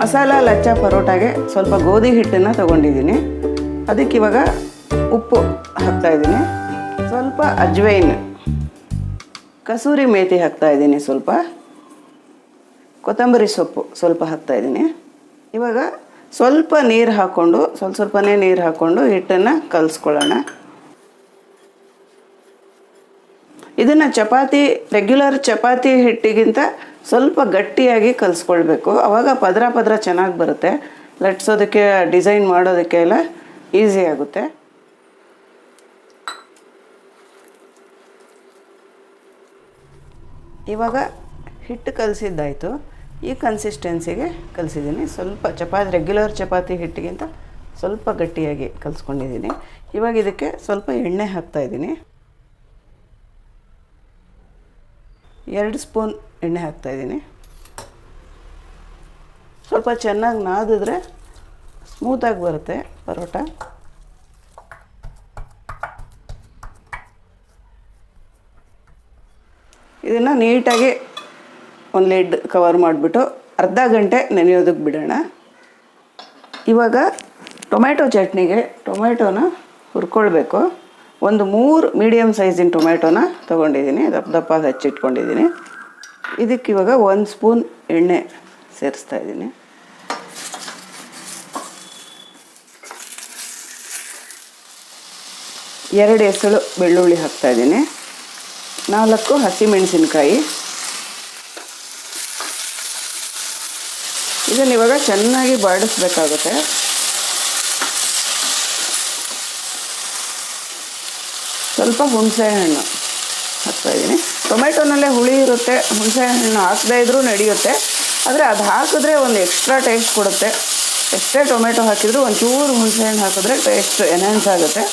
ಮಸಾಲ, ಲಚ್ಚ, ಪರೋಟಾಗೆ ಸ್ವಲ್ಪ ಗೋಧಿ ಹಿಟ್ಟನ್ನು ತೊಗೊಂಡಿದ್ದೀನಿ. ಅದಕ್ಕೆ ಇವಾಗ ಉಪ್ಪು ಹಾಕ್ತಾ ಇದ್ದೀನಿ. ಸ್ವಲ್ಪ ಅಜ್ವೈನ್, ಕಸೂರಿ ಮೇತಿ ಹಾಕ್ತಾ ಇದ್ದೀನಿ ಸ್ವಲ್ಪ. ಕೊತ್ತಂಬರಿ ಸೊಪ್ಪು ಸ್ವಲ್ಪ ಹಾಕ್ತಾ ಇದ್ದೀನಿ. ಇವಾಗ ಸ್ವಲ್ಪ ನೀರು ಹಾಕ್ಕೊಂಡು, ಸ್ವಲ್ಪ ಸ್ವಲ್ಪನೇ ನೀರು ಹಾಕ್ಕೊಂಡು ಹಿಟ್ಟನ್ನು ಕಲಿಸ್ಕೊಳ್ಳೋಣ. ಇದನ್ನು ಚಪಾತಿ ರೆಗ್ಯುಲರ್ ಚಪಾತಿ ಹಿಟ್ಟಿಗಿಂತ ಸ್ವಲ್ಪ ಗಟ್ಟಿಯಾಗಿ ಕಲಿಸ್ಕೊಳ್ಬೇಕು. ಆವಾಗ ಪದರ ಪದರ ಚೆನ್ನಾಗಿ ಬರುತ್ತೆ. ಲಟ್ಸೋದಕ್ಕೆ ಡಿಸೈನ್ ಮಾಡೋದಕ್ಕೆ ಎಲ್ಲ ಈಸಿ ಆಗುತ್ತೆ. ಇವಾಗ ಹಿಟ್ಟು ಕಲಸಿದ್ದಾಯಿತು. ಈ ಕನ್ಸಿಸ್ಟೆನ್ಸಿಗೆ ಕಲಿಸಿದ್ದೀನಿ. ಸ್ವಲ್ಪ ಚಪಾತಿ ರೆಗ್ಯುಲರ್ ಚಪಾತಿ ಹಿಟ್ಟಿಗಿಂತ ಸ್ವಲ್ಪ ಗಟ್ಟಿಯಾಗಿ ಕಲಿಸ್ಕೊಂಡಿದ್ದೀನಿ. ಇವಾಗ ಇದಕ್ಕೆ ಸ್ವಲ್ಪ ಎಣ್ಣೆ ಹಾಕ್ತಾಯಿದ್ದೀನಿ ಎರಡು ಸ್ಪೂನ್ ಎಣ್ಣೆ ಹಾಕ್ತಾಯಿದ್ದೀನಿ ಸ್ವಲ್ಪ ಚೆನ್ನಾಗಿ ನಾದಿದ್ರೆ ಸ್ಮೂತಾಗಿ ಬರುತ್ತೆ ಪರೋಟ. ಇದನ್ನು ನೀಟಾಗಿ ಒಂದು ಲೆಡ್ ಕವರ್ ಮಾಡಿಬಿಟ್ಟು ಅರ್ಧ ಗಂಟೆ ನೆನೆಯೋದಕ್ಕೆ ಬಿಡೋಣ. ಇವಾಗ ಟೊಮ್ಯಾಟೊ ಚಟ್ನಿಗೆ ಟೊಮ್ಯಾಟೊನ ಹುರ್ಕೊಳ್ಬೇಕು. ಒಂದು ಮೂರು ಮೀಡಿಯಮ್ ಸೈಜಿನ ಟೊಮ್ಯಾಟೋನ ತೊಗೊಂಡಿದ್ದೀನಿ. ದಪ್ಪ ದಪ್ಪ ಹಚ್ಚಿಟ್ಕೊಂಡಿದ್ದೀನಿ. ಇದಕ್ಕೆ ಇವಾಗ ಒಂದು ಸ್ಪೂನ್ ಎಣ್ಣೆ ಸೇರಿಸ್ತಾ ಇದ್ದೀನಿ. ಎರಡು ಎಸಳು ಬೆಳ್ಳುಳ್ಳಿ ಹಾಕ್ತಾ ಇದ್ದೀನಿ. ನಾಲ್ಕು ಹಸಿಮೆಣಸಿನ್ಕಾಯಿ. ಇದನ್ನು ಇವಾಗ ಚೆನ್ನಾಗಿ ಬಾಡಿಸ್ಬೇಕಾಗುತ್ತೆ. ಸ್ವಲ್ಪ ಹುಣಸೆಹಣ್ಣು ಹಾಕ್ತಾ ಇದ್ದೀನಿ. ಟೊಮೆಟೊನಲ್ಲೇ ಹುಳಿ ಇರುತ್ತೆ ಹುಣಸೆಹಣ್ಣು ಹಾಕದೇ ಇದ್ರೂ ನಡೆಯುತ್ತೆ. ಆದರೆ ಅದು ಹಾಕಿದ್ರೆ ಒಂದು ಎಕ್ಸ್ಟ್ರಾ ಟೇಸ್ಟ್ ಕೊಡುತ್ತೆ. ಎಷ್ಟೇ ಟೊಮೆಟೊ ಹಾಕಿದರೂ ಒಂಚೂರು ಹುಣಸೆಹಣ್ಣು ಹಾಕಿದ್ರೆ ಟೇಸ್ಟ್ ಎನ್ಹಾನ್ಸ್ ಆಗುತ್ತೆ.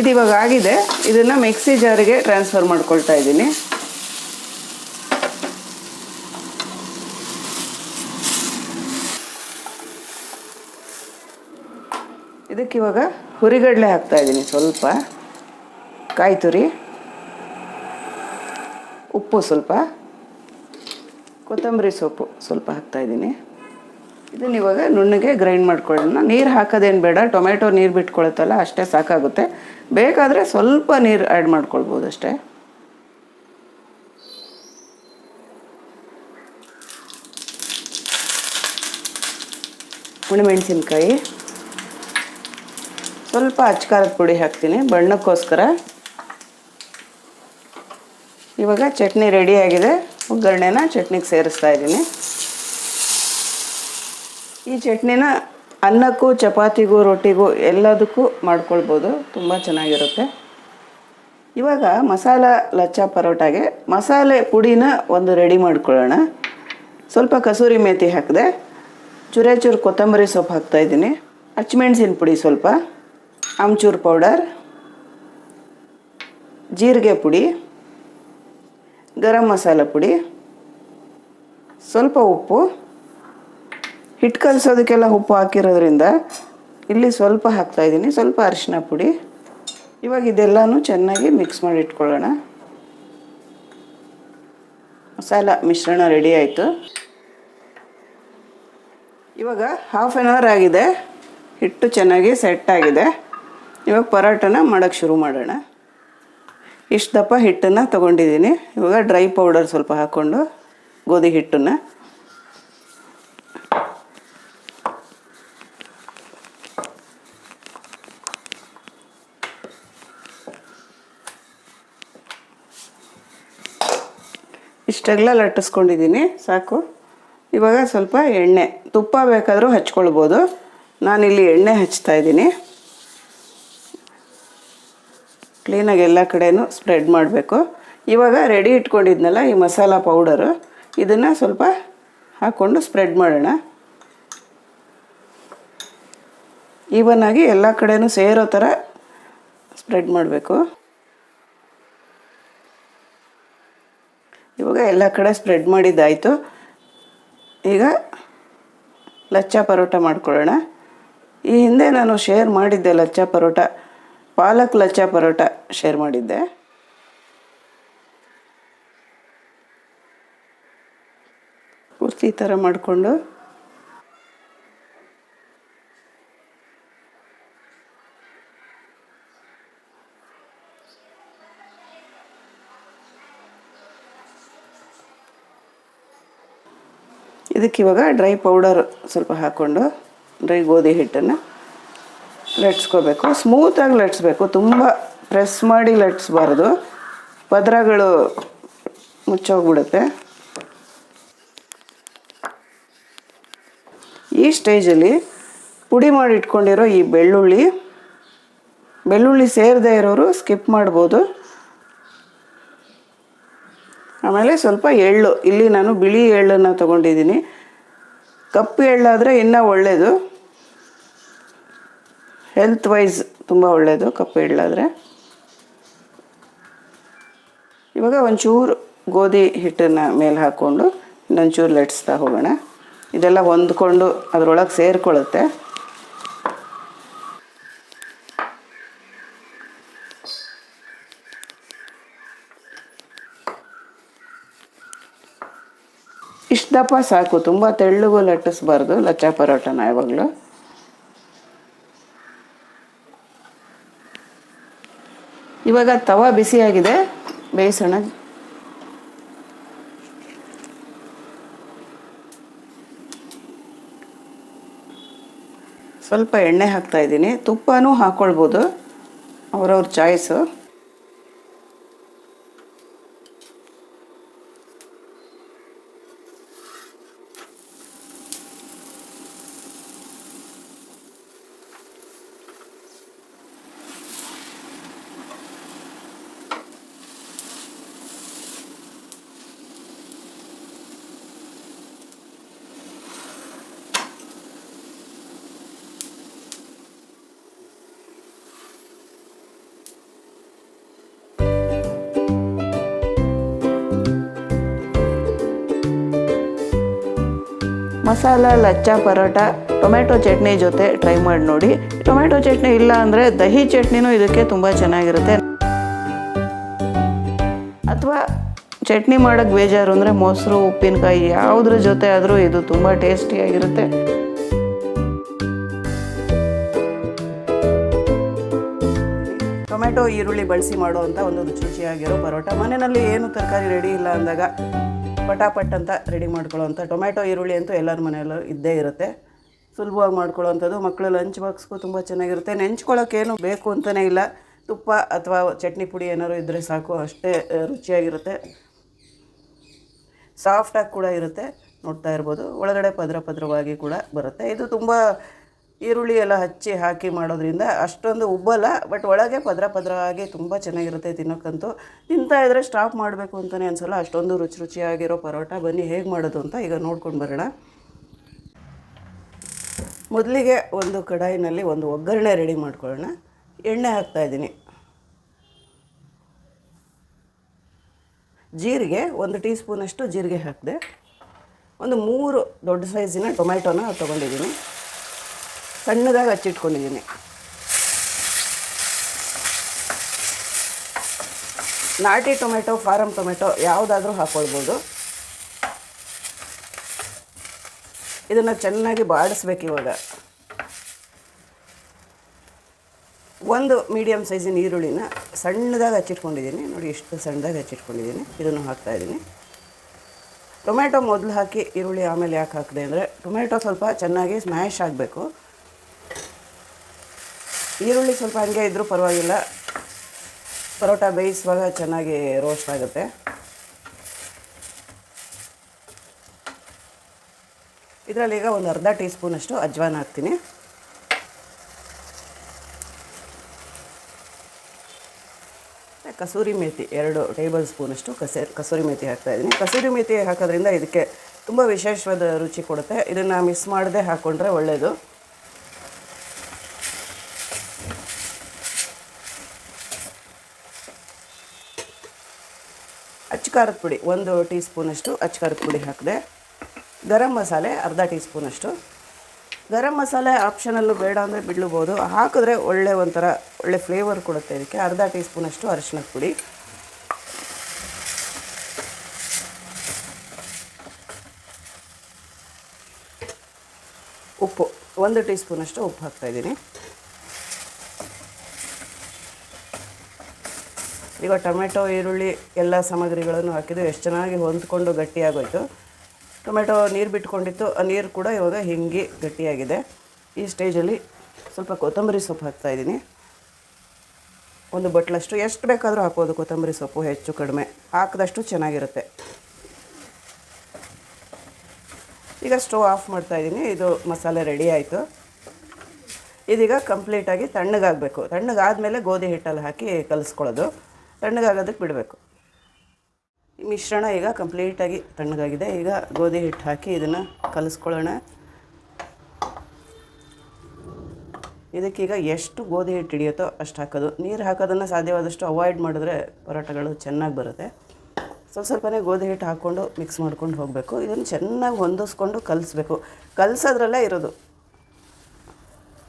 ಇದು ಇವಾಗ ಆಗಿದೆ. ಇದನ್ನು ಮಿಕ್ಸಿ ಜಾರಿಗೆ ಟ್ರಾನ್ಸ್ಫರ್ ಮಾಡ್ಕೊಳ್ತಾ ಇದ್ದೀನಿ. ಇದಕ್ಕೆ ಇವಾಗ ಹುರಿಗಡಲೆ ಹಾಕ್ತಾ ಇದ್ದೀನಿ ಸ್ವಲ್ಪ. ಕಾಯಿ ತುರಿ ಉಪ್ಪು ಸ್ವಲ್ಪ. ಕೊತ್ತಂಬರಿ ಸೊಪ್ಪು ಸ್ವಲ್ಪ ಹಾಕ್ತಾ ಇದ್ದೀನಿ. ಇದನ್ನ ಇವಾಗ ನುಣ್ಣಗೆ ಗ್ರೈಂಡ್ ಮಾಡ್ಕೊಳ್ಳೋಣ. ನೀರು ಹಾಕೋದೇನು ಬೇಡ. ಟೊಮೆಟೊ ನೀರು ಬಿಟ್ಕೊಳುತ್ತಲ್ಲ, ಅಷ್ಟೇ ಸಾಕಾಗುತ್ತೆ. ಬೇಕಾದರೆ ಸ್ವಲ್ಪ ನೀರು ಆ್ಯಡ್ ಮಾಡ್ಕೊಳ್ಬೋದು ಅಷ್ಟೇ. ಒಣಮೆಣಸಿನ್ಕಾಯಿ ಸ್ವಲ್ಪ ಅಚ್ಕಾರದ ಪುಡಿ ಹಾಕ್ತೀನಿ. ಬಣ್ಣಕ್ಕೋಸ್ಕರ ಇವಾಗ ಚಟ್ನಿ ರೆಡಿಯಾಗಿದೆ ಒಗ್ಗರಣೆನ ಚಟ್ನಿಗೆ ಸೇರಿಸ್ತಾ ಇದ್ದೀನಿ. ಈ ಚಟ್ನಿನ ಅನ್ನಕ್ಕೂ, ಚಪಾತಿಗೂ, ರೊಟ್ಟಿಗೂ ಎಲ್ಲದಕ್ಕೂ ಮಾಡ್ಕೊಳ್ಬೋದು. ತುಂಬ ಚೆನ್ನಾಗಿರುತ್ತೆ. ಇವಾಗ ಮಸಾಲ ಲಚ್ಚ ಪರೋಟಾಗೆ ಮಸಾಲೆ ಪುಡಿನ ಒಂದು ರೆಡಿ ಮಾಡ್ಕೊಳ್ಳೋಣ. ಸ್ವಲ್ಪ ಕಸೂರಿ ಮೇಥಿ ಹಾಕಿದೆ ಚುರೆ ಚೂರು ಕೊತ್ತಂಬರಿ ಸೊಪ್ಪು ಹಾಕ್ತಾಯಿದ್ದೀನಿ ಹಚ್ಮೆಣ್ಸಿನ ಪುಡಿ ಸ್ವಲ್ಪ, ಆಮ್ಚೂರ್ ಪೌಡರ್, ಜೀರಿಗೆ ಪುಡಿ ಗರಂ ಮಸಾಲ ಪುಡಿ, ಸ್ವಲ್ಪ ಉಪ್ಪು. ಹಿಟ್ಟು ಕಲಿಸೋದಕ್ಕೆಲ್ಲ ಉಪ್ಪು ಹಾಕಿರೋದ್ರಿಂದ ಇಲ್ಲಿ ಸ್ವಲ್ಪ ಹಾಕ್ತಾಯಿದ್ದೀನಿ ಸ್ವಲ್ಪ ಅರಿಶಿನ ಪುಡಿ. ಇವಾಗ ಇದೆಲ್ಲನೂ ಚೆನ್ನಾಗಿ ಮಿಕ್ಸ್ ಮಾಡಿ ಇಟ್ಕೊಳ್ಳೋಣ. ಮಸಾಲ ಮಿಶ್ರಣ ರೆಡಿ ಆಯಿತು. ಇವಾಗ ಹಾಫ್ ಆನ್ ಅವರ್ ಆಗಿದೆ. ಹಿಟ್ಟು ಚೆನ್ನಾಗಿ ಸೆಟ್ ಆಗಿದೆ. ಇವಾಗ ಪರೋಟನ ಮಾಡೋಕ್ಕೆ ಶುರು ಮಾಡೋಣ. ಇಷ್ಟು ದಪ್ಪ ಹಿಟ್ಟನ್ನು ತೊಗೊಂಡಿದ್ದೀನಿ. ಇವಾಗ ಡ್ರೈ ಪೌಡರ್ ಸ್ವಲ್ಪ ಹಾಕ್ಕೊಂಡು ಗೋಧಿ ಹಿಟ್ಟನ್ನು. ಇಷ್ಟೆಲ್ಲ ಲಟ್ಟಿಸ್ಕೊಂಡಿದ್ದೀನಿ. ಸಾಕು. ಇವಾಗ ಸ್ವಲ್ಪ ಎಣ್ಣೆ ತುಪ್ಪ ಬೇಕಾದರೂ ಹಚ್ಕೊಳ್ಬೋದು. ನಾನಿಲ್ಲಿ ಎಣ್ಣೆ ಹಚ್ತಾ ಇದ್ದೀನಿ. ಕ್ಲೀನಾಗಿ ಎಲ್ಲ ಕಡೆಯೂ ಸ್ಪ್ರೆಡ್ ಮಾಡಬೇಕು. ಇವಾಗ ರೆಡಿ ಇಟ್ಕೊಂಡಿದ್ನಲ್ಲ ಈ ಮಸಾಲ ಪೌಡರು, ಇದನ್ನು ಸ್ವಲ್ಪ ಹಾಕ್ಕೊಂಡು ಸ್ಪ್ರೆಡ್ ಮಾಡೋಣ. ಈವನ್ ಆಗಿ ಎಲ್ಲ ಕಡೆಯೂ ಸೇರೋ ಥರ ಸ್ಪ್ರೆಡ್ ಮಾಡಬೇಕು. ಇವಾಗ ಎಲ್ಲ ಕಡೆ ಸ್ಪ್ರೆಡ್ ಮಾಡಿದ್ದಾಯಿತು. ಈಗ ಲಚ್ಚ ಪರೋಟ ಮಾಡ್ಕೊಳ್ಳೋಣ. ಈ ಹಿಂದೆ ನಾನು ಶೇರ್ ಮಾಡಿದ್ದೆ ಲಚ್ಚ ಪರೋಟ. ಪಾಲಕ್ ಲಚ್ಚ ಪರೋಟ ಶೇರ್ ಮಾಡಿದ್ದೆ. ಪೂರ್ತಿ ಥರ ಮಾಡಿಕೊಂಡು ಇದಕ್ಕಿವಾಗ ಡ್ರೈ ಪೌಡರ್ ಸ್ವಲ್ಪ ಹಾಕ್ಕೊಂಡು ಡ್ರೈ ಗೋಧಿ ಹಿಟ್ಟನ್ನು ಲಟ್ಸ್ಕೋಬೇಕು. ಸ್ಮೂತಾಗಿ ಲಟ್ಸ್ಬೇಕು. ತುಂಬ ಪ್ರೆಸ್ ಮಾಡಿ ಲಟ್ಸ್ಬಾರ್ದು. ಪದರಗಳು ಮುಚ್ಚೋಗ್ಬಿಡುತ್ತೆ. ಈ ಸ್ಟೇಜಲ್ಲಿ ಪುಡಿ ಮಾಡಿ ಇಟ್ಕೊಂಡಿರೋ ಈ ಬೆಳ್ಳುಳ್ಳಿ ಬೆಳ್ಳುಳ್ಳಿ ಸೇರದೇ ಇರೋರು ಸ್ಕಿಪ್ ಮಾಡ್ಬೋದು. ಆಮೇಲೆ ಸ್ವಲ್ಪ ಎಳ್ಳು. ಇಲ್ಲಿ ನಾನು ಬಿಳಿ ಎಳ್ಳನ್ನು ತೊಗೊಂಡಿದ್ದೀನಿ. ಕಪ್ಪು ಎಳ್ಳಾದರೆ ಇನ್ನೂ ಒಳ್ಳೆಯದು ಹೆಲ್ತ್ ವೈಸ್ ತುಂಬ ಒಳ್ಳೆಯದು ಕಪ್ಪು ಇಡ್ಲಾದರೆ ಇವಾಗ ಒಂಚೂರು ಗೋಧಿ ಹಿಟ್ಟನ್ನು ಮೇಲೆ ಹಾಕ್ಕೊಂಡು ಇನ್ನೊಂಚೂರು ಲಟ್ಸ್ತಾ ಹೋಗೋಣ. ಇದೆಲ್ಲ ಹೊಂದ್ಕೊಂಡು ಅದರೊಳಗೆ ಸೇರಿಕೊಳ್ಳುತ್ತೆ ಇಷ್ಟಪ್ಪ ಸಾಕು, ತುಂಬ ತೆಳ್ಳಗೂ ಲಟ್ಟಿಸ್ಬಾರ್ದು ಲಚ್ಚ ಪರೋಟನ ಯಾವಾಗಲೂ. ಇವಾಗ ತವ ಬಿಸಿಯಾಗಿದೆ ಬೇಯಿಸೋಣ. ಸ್ವಲ್ಪ ಎಣ್ಣೆ ಹಾಕ್ತಾ ಇದ್ದೀನಿ. ತುಪ್ಪನೂ ಹಾಕ್ಕೊಳ್ಬೋದು ಅವ್ರವ್ರ ಚಾಯ್ಸು. ಮಸಾಲ, ಲಚ್ಚ, ಪರೋಟ ಟೊಮೆಟೊ ಚಟ್ನಿ ಜೊತೆ ಟ್ರೈ ಮಾಡಿ ನೋಡಿ. ಟೊಮೆಟೊ ಚಟ್ನಿ ಇಲ್ಲ ಅಂದರೆ ದಹಿ ಚಟ್ನಿನೂ ಇದಕ್ಕೆ ತುಂಬ ಚೆನ್ನಾಗಿರುತ್ತೆ. ಅಥವಾ ಚಟ್ನಿ ಮಾಡೋಕ್ಕೆ ಬೇಜಾರು ಅಂದರೆ ಮೊಸರು, ಉಪ್ಪಿನಕಾಯಿ ಯಾವುದ್ರ ಜೊತೆ ಆದರೂ ಇದು ತುಂಬ ಟೇಸ್ಟಿಯಾಗಿರುತ್ತೆ ಟೊಮೆಟೊ ಈರುಳ್ಳಿ ಬಳಸಿ ಮಾಡುವಂಥ ಒಂದು ರುಚಿ ರುಚಿಯಾಗಿರೋ ಪರೋಟ. ಮನೆಯಲ್ಲಿ ಏನು ತರಕಾರಿ ರೆಡಿ ಇಲ್ಲ ಅಂದಾಗ ಪಟಾಪಟ್ ಅಂತ ರೆಡಿ ಮಾಡ್ಕೊಳ್ಳೋವಂಥ ಟೊಮೆಟೊ ಈರುಳ್ಳಿ ಅಂತೂ ಎಲ್ಲರ ಮನೆಯಲ್ಲೂ ಇದ್ದೇ ಇರುತ್ತೆ. ಸುಲಭವಾಗಿ ಮಾಡ್ಕೊಳ್ಳೋವಂಥದ್ದು. ಮಕ್ಕಳು ಲಂಚ್ ಬಾಕ್ಸ್ಗೂ ತುಂಬ ಚೆನ್ನಾಗಿರುತ್ತೆ. ನೆಂಚ್ಕೊಳ್ಳೋಕ್ಕೇನು ಬೇಕು ಅಂತಲೇ ಇಲ್ಲ. ತುಪ್ಪ ಅಥವಾ ಚಟ್ನಿ ಪುಡಿ ಏನಾದ್ರು ಇದ್ದರೆ ಸಾಕು, ಅಷ್ಟೇ ರುಚಿಯಾಗಿರುತ್ತೆ. ಸಾಫ್ಟಾಗಿ ಕೂಡ ಇರುತ್ತೆ. ನೋಡ್ತಾ ಇರ್ಬೋದು. ಒಳಗಡೆ ಪದ್ರ ಪದ್ರವಾಗಿ ಕೂಡ ಬರುತ್ತೆ. ಇದು ತುಂಬ ಈರುಳ್ಳಿ ಎಲ್ಲ ಹಚ್ಚಿ ಹಾಕಿ ಮಾಡೋದ್ರಿಂದ ಅಷ್ಟೊಂದು ಉಬ್ಬಲ್ಲ ಬಟ್ ಒಳಗೆ ಪದ್ರ ಆಗಿ ತುಂಬ ಚೆನ್ನಾಗಿರುತ್ತೆ ತಿನ್ನೋಕ್ಕಂತೂ. ತಿಂತಾ ಇದ್ದರೆ ಸ್ಟಾಪ್ ಮಾಡಬೇಕು ಅಂತಲೇ ಅನ್ಸಲ್ಲ, ಅಷ್ಟೊಂದು ರುಚಿ ರುಚಿಯಾಗಿರೋ ಪರೋಟ ಬನ್ನಿ, ಹೇಗೆ ಮಾಡೋದು ಅಂತ ಈಗ ನೋಡ್ಕೊಂಡು ಬರೋಣ. ಮೊದಲಿಗೆ ಒಂದು ಕಡಾಯಿನಲ್ಲಿ ಒಂದು ಒಗ್ಗರಣೆ ರೆಡಿ ಮಾಡ್ಕೊಳ್ಳೋಣ. ಎಣ್ಣೆ ಹಾಕ್ತಾಯಿದ್ದೀನಿ ಜೀರಿಗೆ ಒಂದು ಟೀ ಸ್ಪೂನಷ್ಟು ಜೀರಿಗೆ ಹಾಕಿದೆ, ಒಂದು ಮೂರು ದೊಡ್ಡ ಸೈಜಿನ ಟೊಮ್ಯಾಟೊನ ತೊಗೊಂಡಿದ್ದೀನಿ. ಸಣ್ಣದಾಗಿ ಹಚ್ಚಿಟ್ಕೊಂಡಿದ್ದೀನಿ. ನಾಟಿ ಟೊಮೆಟೊ ಫಾರಮ್ ಟೊಮೆಟೊ ಯಾವುದಾದ್ರೂ ಹಾಕ್ಕೊಳ್ಬೋದು ಇದನ್ನು ಚೆನ್ನಾಗಿ ಬಾಡಿಸ್ಬೇಕು ಇವಾಗ. ಒಂದು ಮೀಡಿಯಮ್ ಸೈಜಿನ ಈರುಳ್ಳಿನ ಸಣ್ಣದಾಗಿ ಹಚ್ಚಿಟ್ಕೊಂಡಿದ್ದೀನಿ. ನೋಡಿ, ಇಷ್ಟು ಸಣ್ಣದಾಗಿ ಹಚ್ಚಿಟ್ಕೊಂಡಿದ್ದೀನಿ. ಇದನ್ನು ಹಾಕ್ತಾಯಿದ್ದೀನಿ ಟೊಮೆಟೊ ಮೊದಲು ಹಾಕಿ ಈರುಳ್ಳಿ ಆಮೇಲೆ ಯಾಕೆ ಹಾಕಿದೆ ಅಂದರೆ, ಟೊಮೆಟೊ ಸ್ವಲ್ಪ ಚೆನ್ನಾಗಿ ಸ್ಮ್ಯಾಶ್ ಆಗಬೇಕು. ಈರುಳ್ಳಿ ಸ್ವಲ್ಪ ಹಂಗೆ ಇದ್ದರೂ ಪರವಾಗಿಲ್ಲ. ಪರೋಟ ಬೇಯಿಸುವಾಗ ಚೆನ್ನಾಗಿ ರೋಸ್ಟ್ ಆಗುತ್ತೆ. ಇದರಲ್ಲಿ ಈಗ ಒಂದು ಅರ್ಧ ಟೀ ಸ್ಪೂನಷ್ಟು ಅಜ್ವಾನ ಹಾಕ್ತೀನಿ. ಕಸೂರಿ ಮೇಥಿ ಎರಡು ಟೇಬಲ್ ಸ್ಪೂನಷ್ಟು ಕಸೆ, ಕಸೂರಿ ಮೇಥಿ ಹಾಕ್ತಾ ಇದ್ದೀನಿ. ಕಸೂರಿ ಮೇಥಿ ಹಾಕೋದ್ರಿಂದ ಇದಕ್ಕೆ ತುಂಬ ವಿಶೇಷವಾದ ರುಚಿ ಕೊಡುತ್ತೆ. ಇದನ್ನು ಮಿಸ್ ಮಾಡದೆ ಹಾಕ್ಕೊಂಡ್ರೆ ಒಳ್ಳೆಯದು ಅಚ್ಕಾರದ ಪುಡಿ, ಒಂದು ಟೀ ಸ್ಪೂನಷ್ಟು ಅಚ್ಕಾರದ ಪುಡಿ ಹಾಕಿದೆ. ಗರಂ ಮಸಾಲೆ, ಅರ್ಧ ಟೀ ಸ್ಪೂನಷ್ಟು ಗರಂ ಮಸಾಲೆ ಆಪ್ಷನಲ್ಲೂ ಬೇಡ ಅಂದರೆ ಬಿಡ್ಲಬೋದು. ಹಾಕಿದ್ರೆ ಒಳ್ಳೆ ಒಂಥರ, ಒಳ್ಳೆ ಫ್ಲೇವರ್ ಕೊಡುತ್ತೆ ಇದಕ್ಕೆ. ಅರ್ಧ ಟೀ ಸ್ಪೂನಷ್ಟು ಅರಿಶಿನದ ಪುಡಿ. ಉಪ್ಪು, ಒಂದು ಟೀ ಸ್ಪೂನಷ್ಟು ಉಪ್ಪು ಹಾಕ್ತಾಯಿದ್ದೀನಿ ಈಗ ಟೊಮೆಟೊ, ಈರುಳ್ಳಿ ಎಲ್ಲ ಸಾಮಗ್ರಿಗಳನ್ನು ಹಾಕಿದ್ದು ಎಷ್ಟು ಚೆನ್ನಾಗಿ ಹೊಂದ್ಕೊಂಡು ಗಟ್ಟಿಯಾಗೋಯಿತು. ಟೊಮೆಟೊ ನೀರು ಬಿಟ್ಕೊಂಡಿತ್ತು. ಆ ನೀರು ಕೂಡ ಇವಾಗ ಹಿಂಗಿ ಗಟ್ಟಿಯಾಗಿದೆ. ಈ ಸ್ಟೇಜಲ್ಲಿ ಸ್ವಲ್ಪ ಕೊತ್ತಂಬರಿ ಸೊಪ್ಪು ಹಾಕ್ತಾಯಿದ್ದೀನಿ ಒಂದು ಬಟ್ಲಷ್ಟು. ಎಷ್ಟು ಬೇಕಾದರೂ ಹಾಕ್ಬೋದು ಕೊತ್ತಂಬರಿ ಸೊಪ್ಪು, ಹೆಚ್ಚು, ಕಡಿಮೆ. ಹಾಕಿದಷ್ಟು ಚೆನ್ನಾಗಿರುತ್ತೆ. ಈಗ ಸ್ಟವ್ ಆಫ್ ಮಾಡ್ತಾ ಇದ್ದೀನಿ. ಇದು ಮಸಾಲೆ ರೆಡಿ ಆಯಿತು. ಇದೀಗ ಕಂಪ್ಲೀಟಾಗಿ ತಣ್ಣಗಾಗಬೇಕು. ತಣ್ಣಗಾದ್ಮೇಲೆ ಗೋಧಿ ಹಿಟ್ಟಲ್ಲಿ ಹಾಕಿ ಕಲಿಸ್ಕೊಳ್ಳೋದು. ತಣ್ಣಗಾಗೋದಕ್ಕೆ ಬಿಡಬೇಕು. ಈ ಮಿಶ್ರಣ ಈಗ ಕಂಪ್ಲೀಟಾಗಿ ತಣ್ಣಗಾಗಿದೆ. ಈಗ ಗೋಧಿ ಹಿಟ್ಟು ಹಾಕಿ ಇದನ್ನು ಕಲಿಸ್ಕೊಳ್ಳೋಣ. ಇದಕ್ಕೀಗ ಎಷ್ಟು ಗೋಧಿ ಹಿಟ್ಟು ಹಿಡಿಯುತ್ತೋ ಅಷ್ಟು ಹಾಕೋದು. ನೀರು ಹಾಕೋದನ್ನು ಸಾಧ್ಯವಾದಷ್ಟು ಅವಾಯ್ಡ್ ಮಾಡಿದ್ರೆ ಪರೋಟಗಳು ಚೆನ್ನಾಗಿ ಬರುತ್ತೆ. ಸ್ವಲ್ಪ ಸ್ವಲ್ಪನೇ ಗೋಧಿ ಹಿಟ್ಟು ಹಾಕ್ಕೊಂಡು ಮಿಕ್ಸ್ ಮಾಡ್ಕೊಂಡು ಹೋಗಬೇಕು. ಇದನ್ನು ಚೆನ್ನಾಗಿ ಹೊಂದಿಸ್ಕೊಂಡು ಕಲಿಸ್ಬೇಕು. ಕಲಿಸೋದ್ರಲ್ಲೇ ಇರೋದು.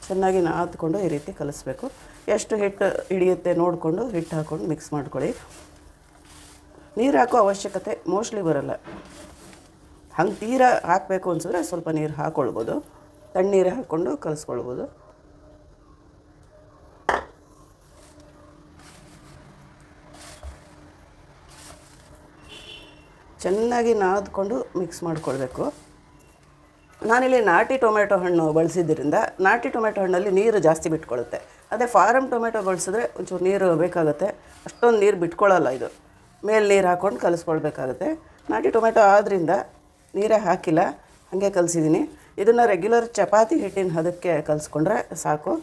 ಚೆನ್ನಾಗಿ ನಾದ್ಕೊಂಡು ಈ ರೀತಿ ಕಲಿಸ್ಬೇಕು. ಎಷ್ಟು ಹಿಟ್ಟು ಹಿಡಿಯುತ್ತೆ ನೋಡಿಕೊಂಡು ಹಿಟ್ಟು ಹಾಕ್ಕೊಂಡು ಮಿಕ್ಸ್ ಮಾಡ್ಕೊಳ್ಳಿ. ನೀರು ಹಾಕೋ ಅವಶ್ಯಕತೆ ಮೋಸ್ಟ್ಲಿ ಬರಲ್ಲ. ಹಂಗೆ ತೀರ ಹಾಕಬೇಕು ಅನ್ಸಿದ್ರೆ ಸ್ವಲ್ಪ ನೀರು ಹಾಕ್ಕೊಳ್ಬೋದು ತಣ್ಣೀರು ಹಾಕ್ಕೊಂಡು ಕಲಿಸ್ಕೊಳ್ಬೋದು. ಚೆನ್ನಾಗಿ ನಾದ್ಕೊಂಡು ಮಿಕ್ಸ್ ಮಾಡ್ಕೊಳ್ಬೇಕು. ನಾನಿಲ್ಲಿ ನಾಟಿ ಟೊಮೆಟೊ ಹಣ್ಣು ಬಳಸಿದ್ದರಿಂದ ನಾಟಿ ಟೊಮೆಟೊ ಹಣ್ಣಲ್ಲಿ ನೀರು ಜಾಸ್ತಿ ಬಿಟ್ಕೊಳ್ಳುತ್ತೆ ಅದೇ ಫಾರಮ್ ಟೊಮೆಟೊ ಬಳಸಿದ್ರೆ ಒಂಚೂರು ನೀರು ಬೇಕಾಗುತ್ತೆ. ಅಷ್ಟೊಂದು ನೀರು ಬಿಟ್ಕೊಳ್ಳಲ್ಲ ಇದು. ಮೇಲೆ ನೀರು ಹಾಕ್ಕೊಂಡು ಕಲಿಸ್ಕೊಳ್ಬೇಕಾಗುತ್ತೆ. ನಾಟಿ ಟೊಮೆಟೊ ಆದ್ದರಿಂದ ನೀರೇ ಹಾಕಿಲ್ಲ. ಹಾಗೆ ಕಲಿಸಿದ್ದೀನಿ ಇದನ್ನು ರೆಗ್ಯುಲರ್ ಚಪಾತಿ ಹಿಟ್ಟಿನ ಹದಕ್ಕೆ ಕಲಿಸ್ಕೊಂಡ್ರೆ ಸಾಕು.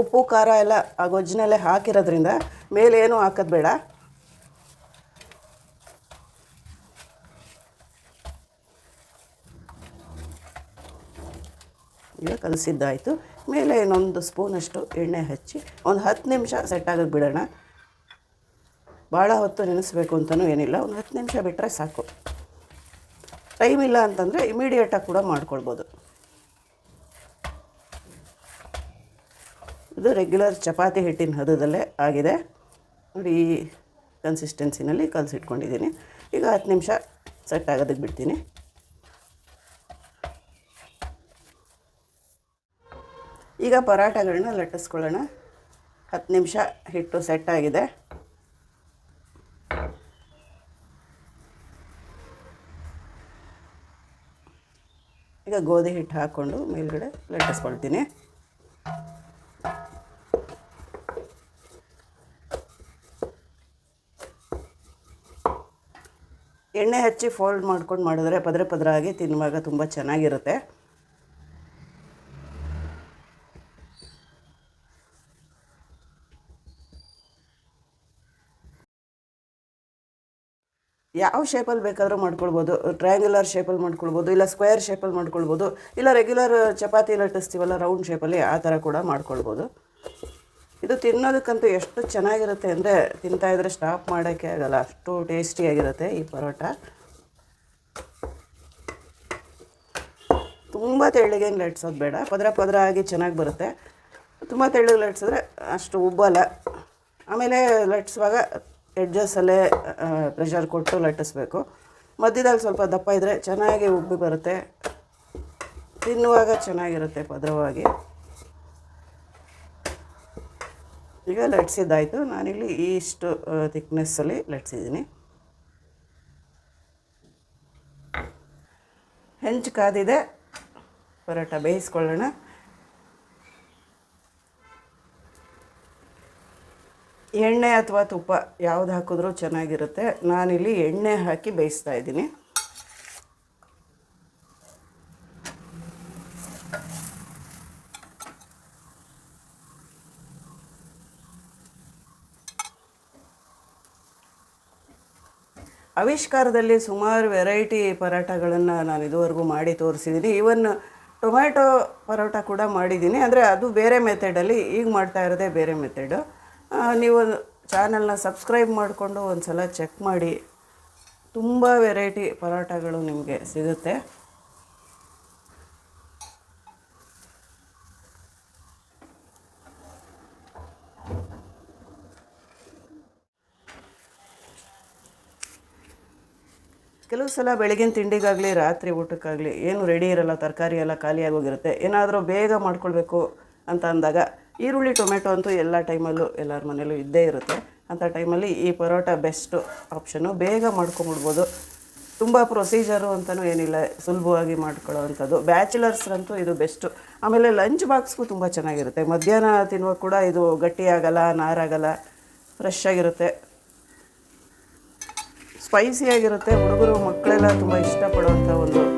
ಉಪ್ಪು, ಖಾರ ಎಲ್ಲ ಆ ಗೊಜ್ಜಿನಲ್ಲೇ ಹಾಕಿರೋದ್ರಿಂದ ಮೇಲೇನು ಹಾಕೋದು ಬೇಡ ಈಗ ಕಲಸಿದ್ದಾಯಿತು. ಮೇಲೆ ಇನ್ನೊಂದು ಸ್ಪೂನಷ್ಟು ಎಣ್ಣೆ ಹಚ್ಚಿ ಒಂದು ಹತ್ತು ನಿಮಿಷ ಸೆಟ್ ಬಿಡೋಣ. ಭಾಳ ಹೊತ್ತು ನೆನೆಸ್ಬೇಕು ಅಂತಲೂ ಏನಿಲ್ಲ. ಒಂದು ಹತ್ತು ನಿಮಿಷ ಬಿಟ್ಟರೆ ಸಾಕು. ಟೈಮ್ ಇಲ್ಲ ಅಂತಂದರೆ ಇಮಿಡಿಯೇಟಾಗಿ ಕೂಡ ಮಾಡ್ಕೊಳ್ಬೋದು. ಇದು ರೆಗ್ಯುಲರ್ ಚಪಾತಿ ಹಿಟ್ಟಿನ ಹದದಲ್ಲೇ ಆಗಿದೆ. ನೋಡಿ, ಈ ಕನ್ಸಿಸ್ಟೆನ್ಸಿನಲ್ಲಿ ಕಲಸಿಟ್ಕೊಂಡಿದ್ದೀನಿ. ಈಗ ಹತ್ತು ನಿಮಿಷ ಸೆಟ್ ಆಗೋದಕ್ಕೆ ಬಿಡ್ತೀನಿ. ಈಗ ಪರಾಟಗಳನ್ನ ಲಟ್ಟಿಸ್ಕೊಳ್ಳೋಣ. ಹತ್ತು ನಿಮಿಷ ಹಿಟ್ಟು ಸೆಟ್ ಆಗಿದೆ. ಈಗ ಗೋಧಿ ಹಿಟ್ಟು ಹಾಕ್ಕೊಂಡು ಮೇಲ್ಗಡೆ ಲಟ್ಟಿಸ್ಕೊಳ್ತೀನಿ. ಎಣ್ಣೆ ಹಚ್ಚಿ ಫೋಲ್ಡ್ ಮಾಡ್ಕೊಂಡು ಮಾಡಿದ್ರೆ ಪದರ ಪದ್ರ ಆಗಿ ತಿನ್ನುವಾಗ ತುಂಬ ಚೆನ್ನಾಗಿರುತ್ತೆ. ಯಾವ ಶೇಪಲ್ಲಿ ಬೇಕಾದರೂ ಮಾಡ್ಕೊಳ್ಬೋದು. ಟ್ರಯಾಂಗ್ಯುಲರ್ ಶೇಪಲ್ಲಿ ಮಾಡ್ಕೊಳ್ಬೋದು, ಇಲ್ಲ ಸ್ಕ್ವೇರ್ ಶೇಪಲ್ಲಿ ಮಾಡ್ಕೊಳ್ಬೋದು, ಇಲ್ಲ ರೆಗ್ಯುಲರ್ ಚಪಾತಿ ಲಟ್ಟಿಸ್ತೀವಲ್ಲ ರೌಂಡ್ ಶೇಪಲ್ಲಿ ಆ ಥರ ಕೂಡ ಮಾಡ್ಕೊಳ್ಬೋದು. ಇದು ತಿನ್ನೋದಕ್ಕಂತೂ ಎಷ್ಟು ಚೆನ್ನಾಗಿರುತ್ತೆ ಅಂದರೆ ತಿಂತಾ ಇದ್ರೆ ಸ್ಟಾಪ್ ಮಾಡೋಕ್ಕೆ ಆಗಲ್ಲ. ಅಷ್ಟು ಟೇಸ್ಟಿಯಾಗಿರುತ್ತೆ ಈ ಪರೋಟ. ತುಂಬ ತೆಳ್ಳಗೆ ಲಟ್ಸೋದು ಬೇಡ. ಪದರ ಪದರ ಆಗಿ ಚೆನ್ನಾಗಿ ಬರುತ್ತೆ. ತುಂಬ ತೆಳ್ಳಗೆ ಲಟ್ಸಿದ್ರೆ ಅಷ್ಟು ಉಬ್ಬಲ್ಲ. ಆಮೇಲೆ ಲಟ್ಸುವಾಗ ಎಡ್ಜಸ್ಸಲ್ಲೇ ಪ್ರೆಷರ್ ಕೊಟ್ಟು ಲಟ್ಟಿಸ್ಬೇಕು. ಮಧ್ಯದಲ್ಲಿ ಸ್ವಲ್ಪ ದಪ್ಪ ಇದ್ದರೆ ಚೆನ್ನಾಗಿ ಉಬ್ಬಿ ಬರುತ್ತೆ. ತಿನ್ನುವಾಗ ಚೆನ್ನಾಗಿರುತ್ತೆ ಭದ್ರವಾಗಿ. ಈಗ ಲಟ್ಸಿದ್ದಾಯಿತು ನಾನಿಲ್ಲಿ ಇಷ್ಟು ಥಿಕ್ನೆಸ್ಸಲ್ಲಿ ಲಟ್ಸಿದ್ದೀನಿ ಹೆಂಚು ಕಾದಿದೆ. ಪರೋಟ ಬೇಯಿಸ್ಕೊಳ್ಳೋಣ. ಎಣ್ಣೆ ಅಥವಾ ತುಪ್ಪ ಯಾವ್ದು ಹಾಕಿದ್ರೂ ಚೆನ್ನಾಗಿರುತ್ತೆ. ನಾನಿಲ್ಲಿ ಎಣ್ಣೆ ಹಾಕಿ ಬೇಯಿಸ್ತಾ ಇದ್ದೀನಿ. ಆವಿಷ್ಕಾರದಲ್ಲಿ ಸುಮಾರು ವೆರೈಟಿ ಪರೋಟಗಳನ್ನು ನಾನು ಇದುವರೆಗೂ ಮಾಡಿ ತೋರಿಸಿದ್ದೀನಿ. ಈವನ್ ಟೊಮ್ಯಾಟೊ ಪರೋಟ ಕೂಡ ಮಾಡಿದ್ದೀನಿ. ಅಂದರೆ ಅದು ಬೇರೆ ಮೆಥಡಲ್ಲಿ ಈಗ ಮಾಡ್ತಾ ಇರೋದೇ ಬೇರೆ ಮೆಥಡು ನೀವು ಚಾನಲ್ನ ಸಬ್ಸ್ಕ್ರೈಬ್ ಮಾಡಿಕೊಂಡು ಒಂದು ಸಲ ಚೆಕ್ ಮಾಡಿ. ತುಂಬ ವೆರೈಟಿ ಪರೋಟಗಳು ನಿಮಗೆ ಸಿಗುತ್ತೆ. ಕೆಲವು ಸಲ ಬೆಳಗಿನ ತಿಂಡಿಗಾಗಲಿ, ರಾತ್ರಿ ಊಟಕ್ಕಾಗಲಿ ಏನು ರೆಡಿ ಇರಲ್ಲ, ತರಕಾರಿ ಎಲ್ಲ ಖಾಲಿಯಾಗಿ ಹೋಗಿರುತ್ತೆ. ಏನಾದರೂ ಬೇಗ ಮಾಡ್ಕೊಳ್ಬೇಕು ಅಂತ ಅಂದಾಗ ಈರುಳ್ಳಿ, ಟೊಮೆಟೊ ಅಂತೂ ಎಲ್ಲ ಟೈಮಲ್ಲೂ ಎಲ್ಲರ ಮನೇಲೂ ಇದ್ದೇ ಇರುತ್ತೆ. ಅಂಥ ಟೈಮಲ್ಲಿ ಈ ಪರೋಟ ಬೆಸ್ಟು ಆಪ್ಷನು ಬೇಗ ಮಾಡ್ಕೊಂಬಿಡ್ಬೋದು. ತುಂಬ ಪ್ರೊಸೀಜರು ಅಂತಲೂ ಏನಿಲ್ಲ. ಸುಲಭವಾಗಿ ಮಾಡ್ಕೊಳ್ಳೋ ಅಂಥದ್ದು. ಬ್ಯಾಚುಲರ್ಸ್ರಂತೂ ಇದು ಬೆಸ್ಟು. ಆಮೇಲೆ ಲಂಚ್ ಬಾಕ್ಸ್ಗೂ ತುಂಬ ಚೆನ್ನಾಗಿರುತ್ತೆ. ಮಧ್ಯಾಹ್ನ ತಿನ್ನುವಾಗ ಕೂಡ ಇದು ಗಟ್ಟಿಯಾಗಲ್ಲ, ನಾರಾಗಲ್ಲ ಫ್ರೆಶ್ ಆಗಿರುತ್ತೆ ಸ್ಪೈಸಿಯಾಗಿರುತ್ತೆ. ಹುಡುಗರು, ಮಕ್ಕಳೆಲ್ಲ ತುಂಬ ಇಷ್ಟಪಡುವಂಥ ಒಂದು